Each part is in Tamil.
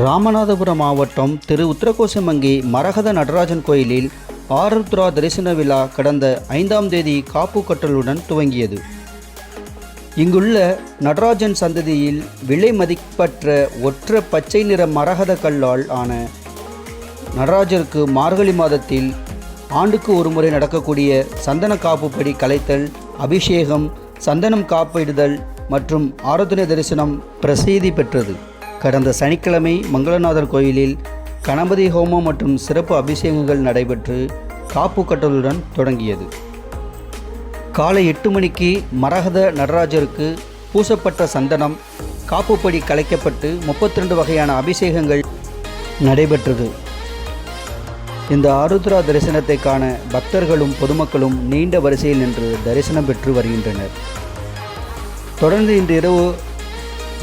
ராமநாதபுரம் மாவட்டம் திரு உத்தரகோசமங்கி மரகத நடராஜன் கோயிலில் ஆருத்ரா தரிசன விழா கடந்த ஐந்தாம் தேதி காப்பு கட்டலுடன் துவங்கியது. இங்குள்ள நடராஜன் சந்ததியில் விலை மதிப்பற்ற ஒற்ற பச்சை நிற மரகத கல்லால் ஆன நடராஜருக்கு மார்கழி மாதத்தில் ஆண்டுக்கு ஒருமுறை நடக்கக்கூடிய சந்தன காப்புப்படி கலைத்தல் அபிஷேகம் சந்தனம் காப்பிடுதல் மற்றும் ஆராதனை தரிசனம் பிரசீதி பெற்றது. கடந்த சனிக்கிழமை மங்களநாதர் கோயிலில் கணபதி ஹோமம் மற்றும் சிறப்பு அபிஷேகங்கள் நடைபெற்று காப்பு கட்டலுடன் தொடங்கியது. காலை எட்டு மணிக்கு மரகத நடராஜருக்கு பூசப்பட்ட சந்தனம் காப்புப்படி கலைக்கப்பட்டு 32 வகையான அபிஷேகங்கள் நடைபெற்றது. இந்த ஆருத்ரா தரிசனத்தை காண பக்தர்களும் பொதுமக்களும் நீண்ட வரிசையில் நின்று தரிசனம் பெற்று வருகின்றனர். தொடர்ந்து இன்று இரவு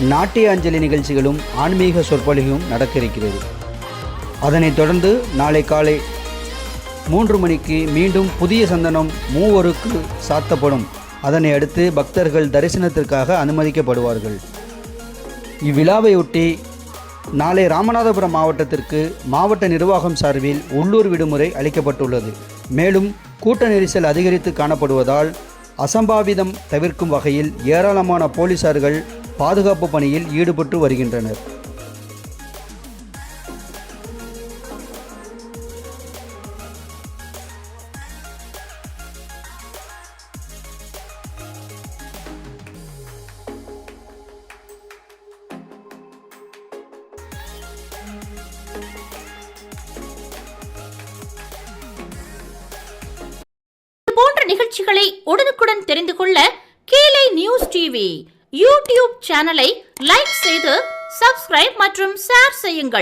நாட்டிய அஞ்சலி நிகழ்ச்சிகளும் ஆன்மீக சொற்பொழிவும் நடக்க இருக்கிறது அதனைத் தொடர்ந்து நாளை காலை மூன்று மணிக்கு மீண்டும் புதிய சந்தனம் மூவருக்கு சாத்தப்படும். அதனை அடுத்து பக்தர்கள் தரிசனத்திற்காக அனுமதிக்கப்படுவார்கள். இவ்விழாவையொட்டி நாளை ராமநாதபுரம் மாவட்டத்திற்கு மாவட்ட நிர்வாகம் சார்பில் உள்ளூர் விடுமுறை அளிக்கப்பட்டுள்ளது. மேலும் கூட்ட நெரிசல் அதிகரித்து காணப்படுவதால் அசம்பாவிதம் தவிர்க்கும் வகையில் ஏராளமான போலீசார்கள் பாதுகாப்பு பணியில் ஈடுபட்டு வருகின்றனர். நிகழ்ச்சிகளை உடனுக்குடன் தெரிந்து கொள்ள கீழே நியூஸ் டிவி யூடியூப் சேனலை லைக் செய்து சப்ஸ்கிரைப் மற்றும் ஷேர் செய்யுங்கள்.